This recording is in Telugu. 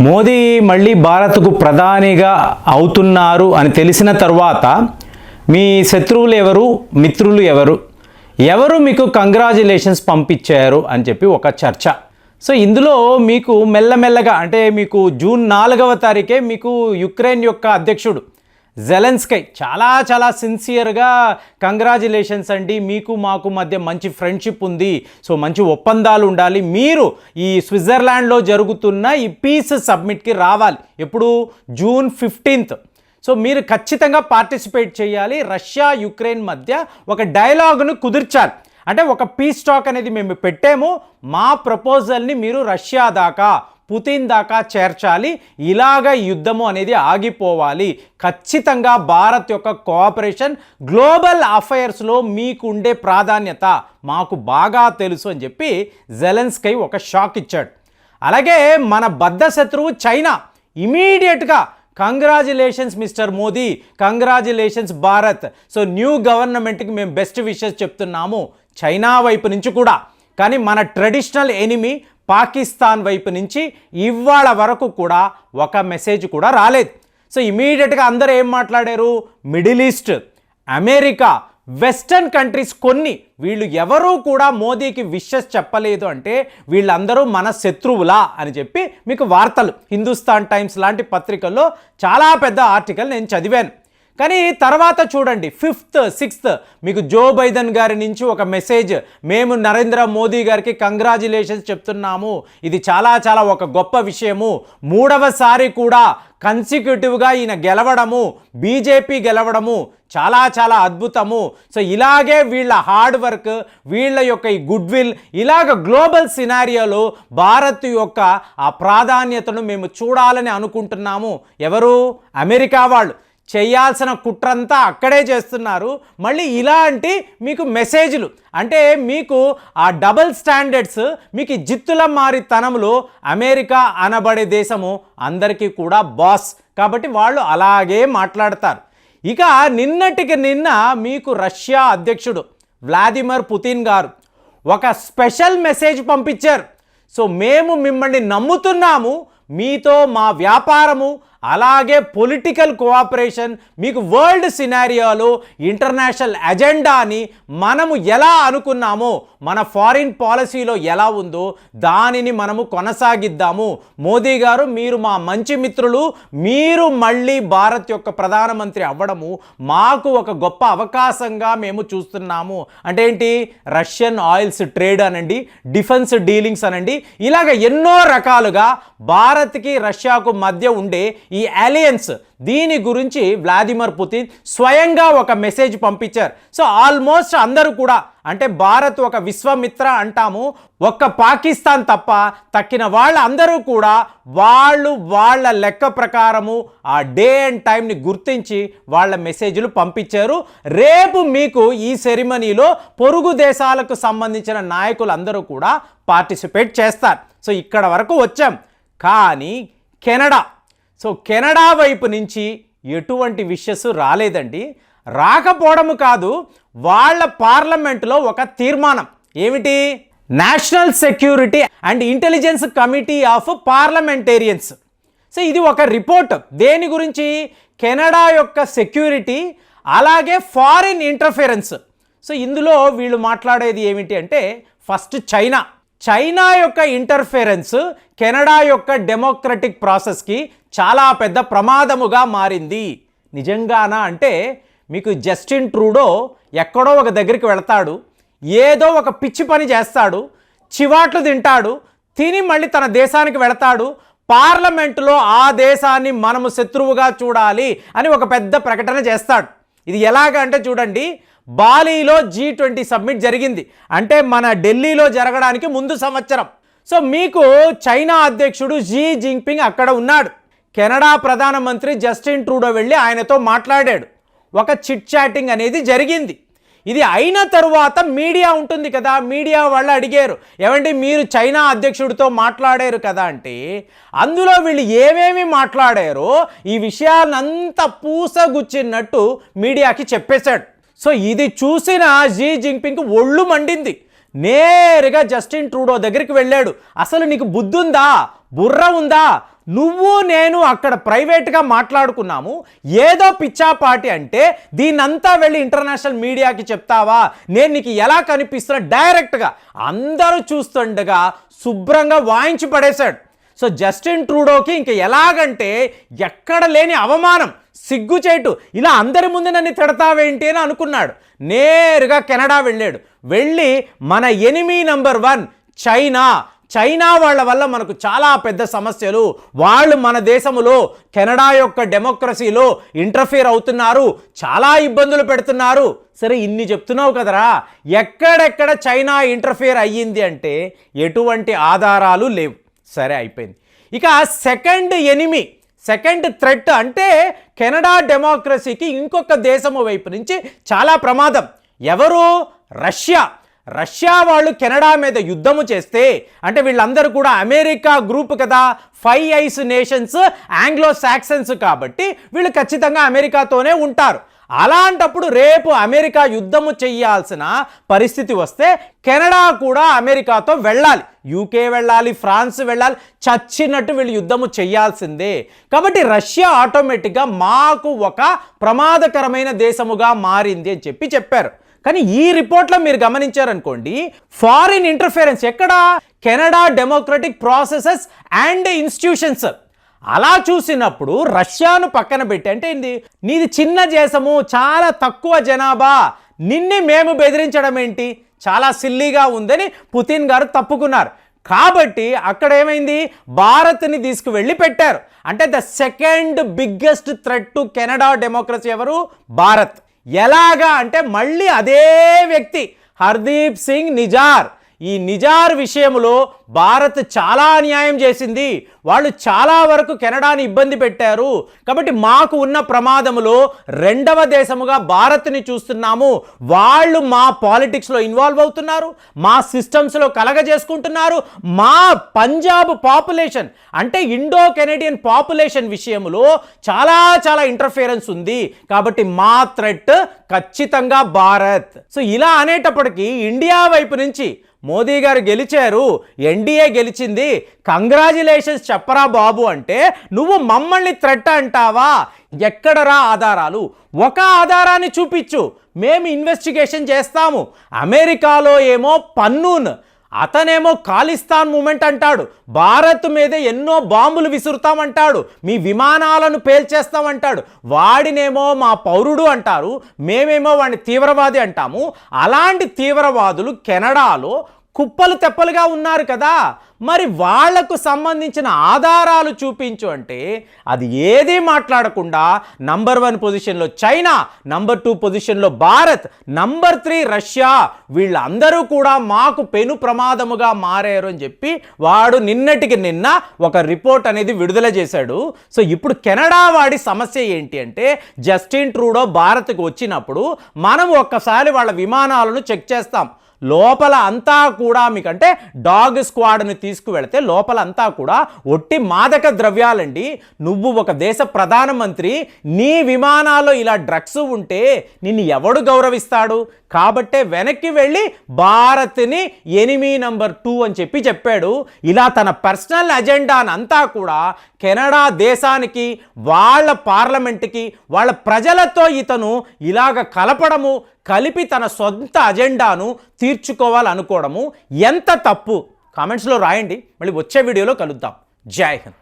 మోదీ మళ్ళీ భారత్కు ప్రధానిగా అవుతున్నారు అని తెలిసిన తర్వాత మీ శత్రువులు ఎవరు? మిత్రులు ఎవరు? ఎవరు మీకు కంగ్రాచులేషన్స్ పంపించారు? అని చెప్పి ఒక చర్చ. సో ఇందులో మీకు మెల్లమెల్లగా అంటే మీకు జూన్ నాలుగవ తారీఖే మీకు యుక్రెయిన్ యొక్క అధ్యక్షుడు జెలెన్స్కై చాలా చాలా సిన్సియర్గా కంగ్రాచులేషన్స్ అండి. మీకు మాకు మధ్య మంచి ఫ్రెండ్షిప్ ఉంది. సో మంచి ఒప్పందాలు ఉండాలి. మీరు ఈ స్విట్జర్లాండ్లో జరుగుతున్న ఈ పీస్ సబ్మిట్కి రావాలి. ఎప్పుడు? జూన్ ఫిఫ్టీన్త్ సో మీరు ఖచ్చితంగా పార్టిసిపేట్ చేయాలి. రష్యా యుక్రెయిన్ మధ్య ఒక డైలాగ్ను కుదిర్చాలి. అంటే ఒక పీస్ టాక్ అనేది మేము పెట్టాము. మా ప్రపోజల్ని మీరు రష్యా దాకా పుతిన్ దాకా చేర్చాలి. ఇలాగ యుద్ధము అనేది ఆగిపోవాలి. ఖచ్చితంగా భారత్ యొక్క కోఆపరేషన్ గ్లోబల్ అఫైర్స్లో మీకుండే ప్రాధాన్యత మాకు బాగా తెలుసు అని చెప్పి జెలెన్స్కై ఒక షాక్ ఇచ్చాడు. అలాగే మన బద్ధ శత్రువు చైనా ఇమీడియట్గా congratulations mister Modi congratulations Bharat. So new గవర్నమెంట్కి మేము బెస్ట్ విషెస్ చెప్తున్నాము చైనా వైపు నుంచి కూడా. కానీ మన ట్రెడిషనల్ ఎనిమి పాకిస్తాన్ వైపు నుంచి ఇవాళ వరకు కూడా ఒక మెసేజ్ కూడా రాలేదు. సో ఇమీడియట్గా అందరూ ఏం మాట్లాడారు? Middle east America western countries కొన్ని వీళ్ళు ఎవరూ కూడా మోదీకి విషెస్ చెప్పలేదు అంటే వీళ్ళందరూ మన శత్రువులా అని చెప్పి మీకు వార్తలు. హిందుస్థాన్ టైమ్స్ లాంటి పత్రికల్లో చాలా పెద్ద ఆర్టికల్ నేను చదివాను. కానీ తర్వాత చూడండి ఫిఫ్త్ సిక్స్త్ మీకు జో బైడెన్ గారి నుంచి ఒక మెసేజ్ మేము నరేంద్ర మోదీ గారికి కంగ్రాచులేషన్స్ చెప్తున్నాము. ఇది చాలా చాలా ఒక గొప్ప విషయము. మూడవసారి కూడా కన్సిక్యూటివ్గా ఈయన గెలవడము బీజేపీ గెలవడము చాలా చాలా అద్భుతము. సో ఇలాగే వీళ్ళ హార్డ్ వర్క్ వీళ్ళ యొక్క ఈ గుడ్ విల్ ఇలాగ గ్లోబల్ సినారియోలో భారత్ యొక్క ఆ ప్రాధాన్యతను మేము చూడాలని అనుకుంటున్నాము. ఎవరు? అమెరికా వాళ్ళు. చేయాల్సిన కుట్రంతా అక్కడే చేస్తున్నారు. మళ్ళీ ఇలాంటి మీకు మెసేజ్లు అంటే మీకు ఆ డబల్ స్టాండర్డ్స్ మీకు జిత్తుల మారి తనములు అమెరికా అనబడే దేశము అందరికీ కూడా బాస్. కాబట్టి వాళ్ళు అలాగే మాట్లాడతారు. ఇక నిన్నటికి నిన్న మీకు రష్యా అధ్యక్షుడు వ్లాదిమిర్ పుతిన్ గారు ఒక స్పెషల్ మెసేజ్ పంపించారు. సో మేము మిమ్మల్ని నమ్ముతున్నాము మీతో మా వ్యాపారము అలాగే పొలిటికల్ కోఆపరేషన్ మీకు వరల్డ్ సినారియోలో ఇంటర్నేషనల్ ఎజెండాని మనము ఎలా అనుకున్నామో మన ఫారిన్ పాలసీలో ఎలా ఉందో దానిని మనము కొనసాగిద్దాము. మోదీ గారు మీరు మా మంచి మిత్రులు మీరు మళ్ళీ భారత్ యొక్క ప్రధానమంత్రి అవ్వడము మాకు ఒక గొప్ప అవకాశంగా మేము చూస్తున్నాము. అంటే ఏంటి? రష్యన్ ఆయిల్స్ ట్రేడ్ అనండి డిఫెన్స్ డీలింగ్స్ అనండి ఇలాగ ఎన్నో రకాలుగా భారత్కి రష్యాకు మధ్య ఉండే ఈ అలయన్స్ దీని గురించి వ్లాదిమిర్ పుతిన్ స్వయంగా ఒక మెసేజ్ పంపించారు. సో ఆల్మోస్ట్ అందరూ కూడా అంటే భారత్ ఒక విశ్వమిత్ర అంటాము ఒక్క పాకిస్తాన్ తప్ప తక్కిన వాళ్ళందరూ కూడా వాళ్ళు వాళ్ళ లెక్క ప్రకారము ఆ డే అండ్ టైంని గుర్తించి వాళ్ళ మెసేజ్లు పంపించారు. రేపు మీకు ఈ సెరిమనీలో పొరుగు దేశాలకు సంబంధించిన నాయకులందరూ కూడా పార్టిసిపేట్ చేస్తారు. సో ఇక్కడ వరకు వచ్చాం. కానీ కెనడా. సో కెనడా వైపు నుంచి ఎటువంటి విషయస్ రాలేదండి. రాకపోవడము కాదు వాళ్ళ పార్లమెంట్లో ఒక తీర్మానం. ఏమిటి? National security and intelligence committee of parliamentarians so ఇది ఒక రిపోర్ట్. దేని గురించి? కెనడా యొక్క సెక్యూరిటీ అలాగే ఫారిన్ ఇంటర్ఫిరెన్స్. సో ఇందులో వీళ్ళు మాట్లాడేది ఏమిటి అంటే ఫస్ట్ చైనా. చైనా యొక్క ఇంటర్ఫెరెన్స్ కెనడా యొక్క డెమోక్రటిక్ ప్రాసెస్కి చాలా పెద్ద ప్రమాదముగా మారింది. నిజంగానా అంటే మీకు జస్టిన్ ట్రూడో ఎక్కడో ఒక దగ్గరికి వెళతాడు ఏదో ఒక పిచ్చి పని చేస్తాడు చివాట్లు తింటాడు తిని మళ్ళీ తన దేశానికి వెళతాడు పార్లమెంటులో ఆ దేశాన్ని మనము శత్రువుగా చూడాలి అని ఒక పెద్ద ప్రకటన చేస్తాడు. ఇది ఎలాగ అంటే చూడండి బాలీలో జీ ట్వంటీ సబ్మిట్ జరిగింది. అంటే మన ఢిల్లీలో జరగడానికి ముందు సంవత్సరం. సో మీకు చైనా అధ్యక్షుడు జీ జింగ్పింగ్ అక్కడ ఉన్నాడు. కెనడా ప్రధానమంత్రి జస్టిన్ ట్రూడో వెళ్ళి ఆయనతో మాట్లాడాడు. ఒక చిట్ చాటింగ్ అనేది జరిగింది. ఇది అయిన తరువాత మీడియా ఉంటుంది కదా మీడియా వాళ్ళు అడిగారు. ఏమంటే మీరు చైనా అధ్యక్షుడితో మాట్లాడారు కదా అంటే అందులో వీళ్ళు ఏమేమి మాట్లాడారో ఈ విషయాలంతా పూసగుచ్చినట్టు మీడియాకి చెప్పేశాడు. సో ఇది చూసిన జీ జింగ్పింగ్ ఒళ్ళు మండింది. నేరుగా జస్టిన్ ట్రూడో దగ్గరికి వెళ్ళాడు. అసలు నీకు బుద్ధుందా? బుర్ర ఉందా? నువ్వు నేను అక్కడ ప్రైవేట్గా మాట్లాడుకున్నాము. ఏదో పిచ్చాపాటి అంటే దీన్నంతా వెళ్ళి ఇంటర్నేషనల్ మీడియాకి చెప్తావా? నేను నీకు ఎలా కనిపిస్తున్నా? డైరెక్ట్గా అందరూ చూస్తుండగా శుభ్రంగా వాయించి పడేశాడు. సో జస్టిన్ ట్రూడోకి ఇంక ఎలాగంటే ఎక్కడ లేని అవమానం సిగ్గుచేటు ఇలా అందరి ముందు నన్ను తిడతావేంటి అని అనుకున్నాడు. నేరుగా కెనడా వెళ్ళాడు. వెళ్ళి మన enemy number one China China వాళ్ళ వల్ల మనకు చాలా పెద్ద సమస్యలు. వాళ్ళు మన దేశంలో కెనడా యొక్క డెమోక్రసీలో ఇంటర్ఫియర్ అవుతున్నారు. చాలా ఇబ్బందులు పెడుతున్నారు. సరే ఇన్ని చెప్తున్నావు కదరా. ఎక్కడెక్కడ చైనా ఇంటర్ఫియర్ అయ్యింది అంటే ఎటువంటి ఆధారాలు లేవు. సరే అయిపోయింది. ఇక సెకండ్ ఎనిమి సెకండ్ థ్రెట్ అంటే కెనడా డెమోక్రసీకి ఇంకొక దేశము వైపు నుంచి చాలా ప్రమాదం. ఎవరు? రష్యా. రష్యా వాళ్ళు కెనడా మీద యుద్ధము చేస్తే అంటే వీళ్ళందరూ కూడా అమెరికా గ్రూప్ కదా five eyes nations Anglo Saxons కాబట్టి వీళ్ళు ఖచ్చితంగా అమెరికాతోనే ఉంటారు. అలాంటప్పుడు రేపు అమెరికా యుద్ధము చెయ్యాల్సిన పరిస్థితి వస్తే కెనడా కూడా అమెరికాతో వెళ్ళాలి. యూకే వెళ్ళాలి ఫ్రాన్స్ వెళ్ళాలి చచ్చినట్టు వీళ్ళు యుద్ధము చేయాల్సిందే. కాబట్టి రష్యా ఆటోమేటిక్గా మాకు ఒక ప్రమాదకరమైన దేశముగా మారింది అని చెప్పి చెప్పారు. కానీ ఈ రిపోర్ట్లో మీరు గమనించారనుకోండి ఫారిన్ ఇంటర్ఫిరెన్స్ ఎక్కడ? Canada democratic processes and institutions. అలా చూసినప్పుడు రష్యాను పక్కన పెట్టి అంటే ఏంది? నీది చిన్న దేశము చాలా తక్కువ జనాభా నిన్ను మేము బెదిరించడం ఏంటి? చాలా సిల్లీగా ఉందని పుతిన్ గారు తప్పుకున్నారు. కాబట్టి అక్కడ ఏమైంది? భారత్ని తీసుకువెళ్ళి పెట్టారు. అంటే the second biggest threat to Canada democracy ఎవరు? భారత్. ఎలాగా అంటే మళ్ళీ అదే వ్యక్తి హర్దీప్ సింగ్ నిజార్. ఈ నిజార్ విషయంలో భారత్ చాలా అన్యాయం చేసింది. వాళ్ళు చాలా వరకు కెనడాని ఇబ్బంది పెట్టారు. కాబట్టి మాకు ఉన్న ప్రమాదములో రెండవ దేశముగా భారత్ని చూస్తున్నాము. వాళ్ళు మా పాలిటిక్స్లో ఇన్వాల్వ్ అవుతున్నారు. మా సిస్టమ్స్లో కలగజేసుకుంటున్నారు. మా పంజాబ్ పాపులేషన్ అంటే ఇండో కెనడియన్ పాపులేషన్ విషయంలో చాలా చాలా ఇంటర్ఫియరెన్స్ ఉంది. కాబట్టి మా థ్రెట్ ఖచ్చితంగా భారత్. సో ఇలా అనేటప్పటికీ ఇండియా వైపు నుంచి మోదీ గారు గెలిచారు ఎన్డీఏ గెలిచింది. కంగ్రాచులేషన్స్ చెప్పరా బాబు అంటే నువ్వు మమ్మల్ని థ్రెట్ అంటావా? ఎక్కడరా ఆధారాలు? ఒక ఆధారాన్ని చూపించు. మేము ఇన్వెస్టిగేషన్ చేస్తాము. అమెరికాలో ఏమో పన్నూన్. అతనేమో ఖాళిస్తాన్ మూమెంట్ అంటాడు. భారత్ మీద ఎన్నో బాంబులు విసురుతామంటాడు. మీ విమానాలను పేల్చేస్తామంటాడు. వాడినేమో మా పౌరుడు అంటారు. మేమేమో వాడిని తీవ్రవాది అంటాము. అలాంటి తీవ్రవాదులు కెనడాలో కుప్పలు తెప్పలుగా ఉన్నారు కదా. మరి వాళ్ళకు సంబంధించిన ఆధారాలు చూపించు అంటే అది ఏది మాట్లాడకుండా నంబర్ వన్ పొజిషన్లో చైనా నంబర్ టూ పొజిషన్లో భారత్ నంబర్ త్రీ రష్యా వీళ్ళందరూ కూడా మాకు పెను ప్రమాదముగా మారారు అని చెప్పి వాడు నిన్నటికి నిన్న ఒక రిపోర్ట్ అనేది విడుదల చేశాడు. సో ఇప్పుడు కెనడా వాడి సమస్య ఏంటి అంటే జస్టిన్ ట్రూడో భారత్కు వచ్చినప్పుడు మనం ఒక్కసారి వాళ్ళ విమానాలను చెక్ చేస్తాం. లోపల అంతా కూడా మీకంటే డాగ్ స్క్వాడ్ని తీసుకువెళితే లోపల అంతా కూడా ఒట్టి మాదక ద్రవ్యాలండి. నువ్వు ఒక దేశ ప్రధానమంత్రి నీ విమానాల్లో ఇలా డ్రగ్స్ ఉంటే నిన్ను ఎవడు గౌరవిస్తాడు? కాబట్టే వెనక్కి వెళ్ళి భారత్ని ఎనిమి నంబర్ టూ అని చెప్పి చెప్పాడు. ఇలా తన పర్సనల్ అజెండానంతా కూడా కెనడా దేశానికి వాళ్ళ పార్లమెంట్కి వాళ్ళ ప్రజలతో ఇతను ఇలాగ కలపడము కలిపి తన సొంత అజెండాను తీర్చుకోవాలనుకోవడము ఎంత తప్పు? కామెంట్స్లో రాయండి. మళ్ళీ వచ్చే వీడియోలో కలుద్దాం. జై హింద్.